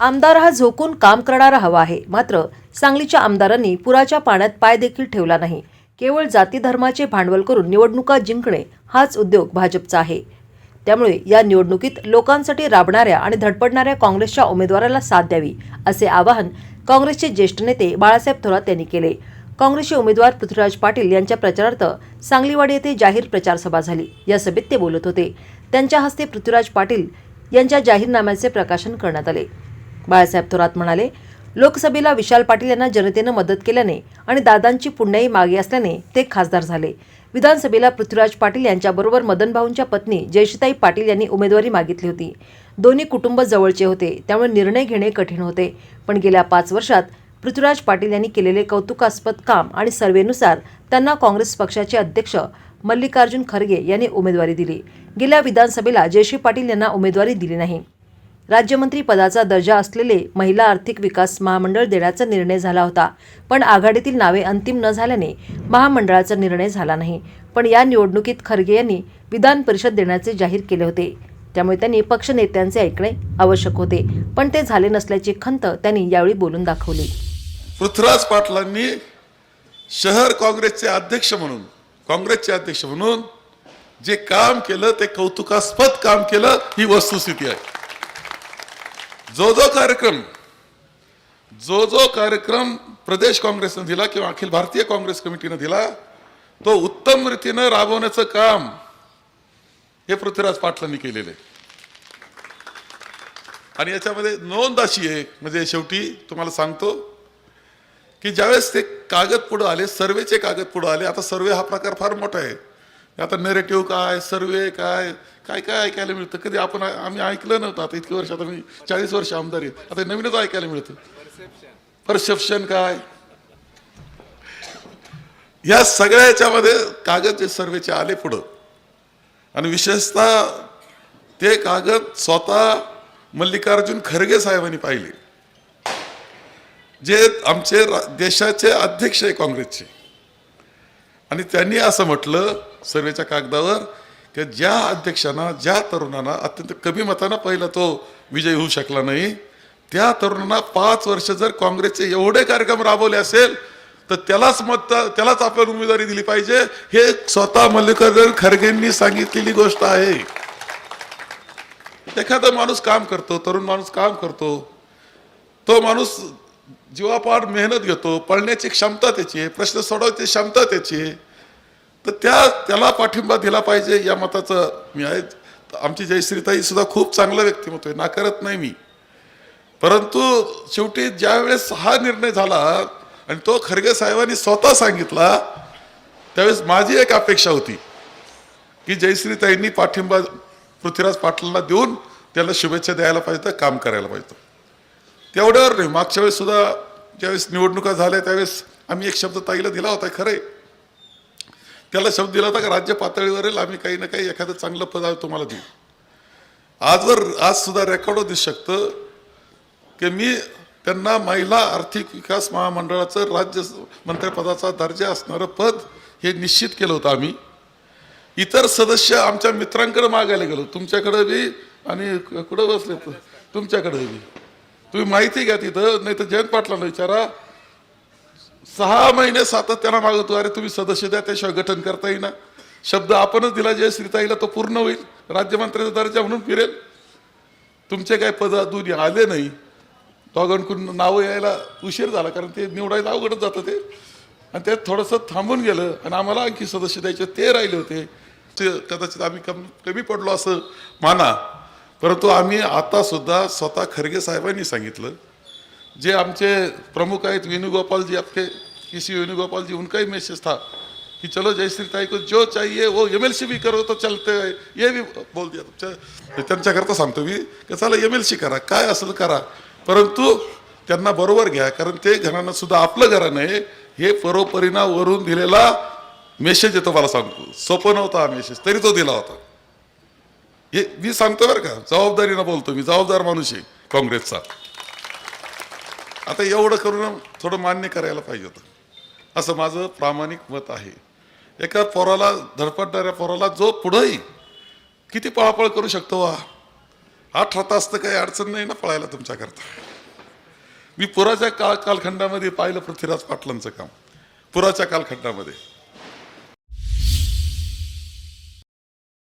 आमदार हा झोकून काम करणारा हवा आहे. मात्र सांगलीच्या आमदारांनी पुराच्या पाण्यात पाय देखील ठेवला नाही. केवळ जाती धर्माचे भांडवल करून निवडणुका जिंकणे हाच उद्योग भाजपचा आहे. त्यामुळे या निवडणुकीत लोकांसाठी राबणाऱ्या आणि धडपडणाऱ्या काँग्रेसच्या उमेदवाराला साथ द्यावी असे आवाहन काँग्रेसचे ज्येष्ठ नेते बाळासाहेब थोरात यांनी केले. काँग्रेसचे उमेदवार पृथ्वीराज पाटील यांच्या प्रचारार्थ सांगलीवाडी येथे जाहीर प्रचारसभा झाली. या सभेत ते बोलत होते. त्यांच्या हस्ते पृथ्वीराज पाटील यांच्या जाहीरनाम्याचे प्रकाशन करण्यात आले. बाळासाहेब थोरात म्हणाले लोकसभेला विशाल पाटील यांना जनतेनं मदत केल्याने आणि दादांची पुण्याई मागे असल्याने ते खासदार झाले. विधानसभेला पृथ्वीराज पाटील यांच्याबरोबर मदनभाऊंच्या पत्नी जयशिताई पाटील यांनी उमेदवारी मागितली होती. दोन्ही कुटुंब जवळचे होते त्यामुळे निर्णय घेणे कठीण होते. पण गेल्या पाच वर्षात पृथ्वीराज पाटील यांनी केलेले कौतुकास्पद काम आणि सर्वेनुसार त्यांना काँग्रेस पक्षाचे अध्यक्ष मल्लिकार्जुन खरगे यांनी उमेदवारी दिली. गेल्या विधानसभेला जयश्री पाटील यांना उमेदवारी दिली नाही. राज्यमंत्री पदाचा दर्जा असलेले महिला आर्थिक विकास महामंडळ देण्याचा निर्णय झाला होता. पण आघाडीतील नावे अंतिम न झाल्याने महामंडळाचा निर्णय झाला नाही. पण या निवडणुकीत खरगे यांनी विधान परिषद देण्याचे जाहीर केले होते. त्यामुळे त्यांनी पक्ष नेत्यांचे ऐकणे आवश्यक होते. पण ते झाले नसल्याची खंत त्यांनी यावेळी बोलून दाखवली. पृथ्वीराज पाटलांनी शहर काँग्रेसचे अध्यक्ष म्हणून काँग्रेसचे अध्यक्ष म्हणून जे काम केलं ते कौतुकास्पद काम केलं ही वस्तुस्थिती आहे. जो जो कार्यक्रम जो जो कार्यक्रम प्रदेश काँग्रेसनं दिला किंवा अखिल भारतीय काँग्रेस कमिटीनं दिला तो उत्तम रीतीनं राबवण्याचं काम हे पृथ्वीराज पाटलांनी केलेलं आहे. आणि याच्यामध्ये नोंद अशी आहे म्हणजे शेवटी तुम्हाला सांगतो की ज्यावेळेस ते कागद पुढं आले सर्वेचे कागद पुढं आले आता सर्वे हा प्रकार फार मोठा आहे. आता नेरेटिव्ह काय सर्वे काय काय काय ऐकायला मिळतं? कधी आपण आम्ही ऐकलं नव्हतं आता इतकी वर्ष आता मी चाळीस वर्ष आमदारी आता नवीनच ऐकायला मिळतं. परसेप्शन काय? या सगळ्या याच्यामध्ये कागद जे सर्वेचे आले पुढं. आणि विशेषतः ते कागद स्वतः मल्लिकार्जुन खरगे साहेबांनी पाहिले. जे आमचे देशाचे अध्यक्ष आहे काँग्रेसचे. आणि त्यांनी असं म्हटलं सर्वेच्या कागदावर की ज्या अध्यक्षांना ज्या तरुणांना अत्यंत कमी मतानं पहिला तो विजय होऊ शकला नाही त्या तरुणांना पाच वर्ष जर काँग्रेसचे एवढे कार्यक्रम राबवले असेल तर त्यालाच मत त्यालाच आपल्याला उमेदवारी दिली पाहिजे. हे स्वतः मल्लिकार्जुन खरगेंनी सांगितलेली गोष्ट आहे. एखादा माणूस काम करतो तरुण माणूस काम करतो तो माणूस जीवापाड मेहनत घेतो पळण्याची क्षमता त्याची आहे प्रश्न सोडवायची क्षमता त्याची आहे. तर त्या त्याला पाठिंबा दिला पाहिजे या मताचं मी आहे. आमची जयश्रीताई सुद्धा खूप चांगलं व्यक्तिमत्व आहे. नाकारत नाही मी. परंतु शेवटी ज्या वेळेस हा निर्णय झाला आणि तो खरगे साहेबांनी स्वतः सांगितला त्यावेळेस माझी एक अपेक्षा होती की जयश्रीताईंनी पाठिंबा पृथ्वीराज पाटलांना देऊन त्याला शुभेच्छा द्यायला पाहिजे काम करायला पाहिजे. तेवढ्यावर नाही मागच्या वेळेस सुद्धा ज्यावेळेस निवडणुका झाल्या त्यावेळेस आम्ही एक शब्द ताईला दिला होता खरंय त्याला शब्द दिला होता का राज्य पातळीवरील आम्ही काही ना काही एखादं चांगलं पद तुम्हाला देऊ. आजवर आज सुद्धा रेकॉर्ड दिसू शकतं की मी त्यांना महिला आर्थिक विकास महामंडळाचं राज्य मंत्रिपदाचा दर्जा असणारं पद हे निश्चित केलं होतं आम्ही. इतर सदस्य आमच्या मित्रांकडे मागायला गेलो. तुमच्याकडे बी आणि कुठं बसले तुमच्याकडे बी. तुम्ही माहिती घ्या तिथं नाही तर जयंत पाटलांना विचारा. सहा महिने सातत्यानं मागवतो अरे तुम्ही सदस्य द्या त्याशिवाय गठन करता येईना. शब्द आपणच दिला जय श्रीताईला तो पूर्ण होईल. राज्यमंत्र्याचा दर्जा म्हणून फिरेल. तुमचे काय पद अजून आले नाही. दोघांकडून नावं यायला उशीर झाला कारण ते निवडायला अवघडच जातं ते. आणि त्यात थोडंसं थांबून गेलं आणि आम्हाला आणखी सदस्य द्यायचे ते राहिले होते. ते कदाचित आम्ही कमी कमी पडलो असं माना. परंतु आम्ही आता सुद्धा स्वतः खरगे साहेबांनी सांगितलं. जे आमचे प्रमुख आहेत वेणुगोपालजी आपके किसी वेणुगोपालजी उनका ही मैसेज था कि चलो जयश्री ताई को जो चाहिए वो एम एल सी भी करो तो चलते है ये भी बोल दिया तुमच्या त्यांच्याकरता सांगतो मी की चला एम एल सी करा काय असेल करा. परंतु त्यांना बरोबर घ्या कारण ते घराणं सुद्धा आपलं घराणं आहे. हे परोपरीना वरून दिलेला मेसेज येतो मला सांगतो. सोपं नव्हता हा मेसेज तरी तो दिला होता. हे मी सांगतो बरं का जबाबदारीनं बोलतो मी जबाबदार माणूस आहे काँग्रेसचा. आता एवढं करून थोडं मान्य करायला पाहिजे होतं. असं माझं प्रामाणिक मत आहे. एका पोराला धडपडणाऱ्या पोराला जो पुढंही किती पळापळ करू शकतो वा अठरा तास तर काही अडचण नाही ना पळायला तुमच्याकरता. मी पुराच्या काळ कालखंडामध्ये पाहिलं पृथ्वीराज पाटलांचं काम. पुराच्या कालखंडामध्ये.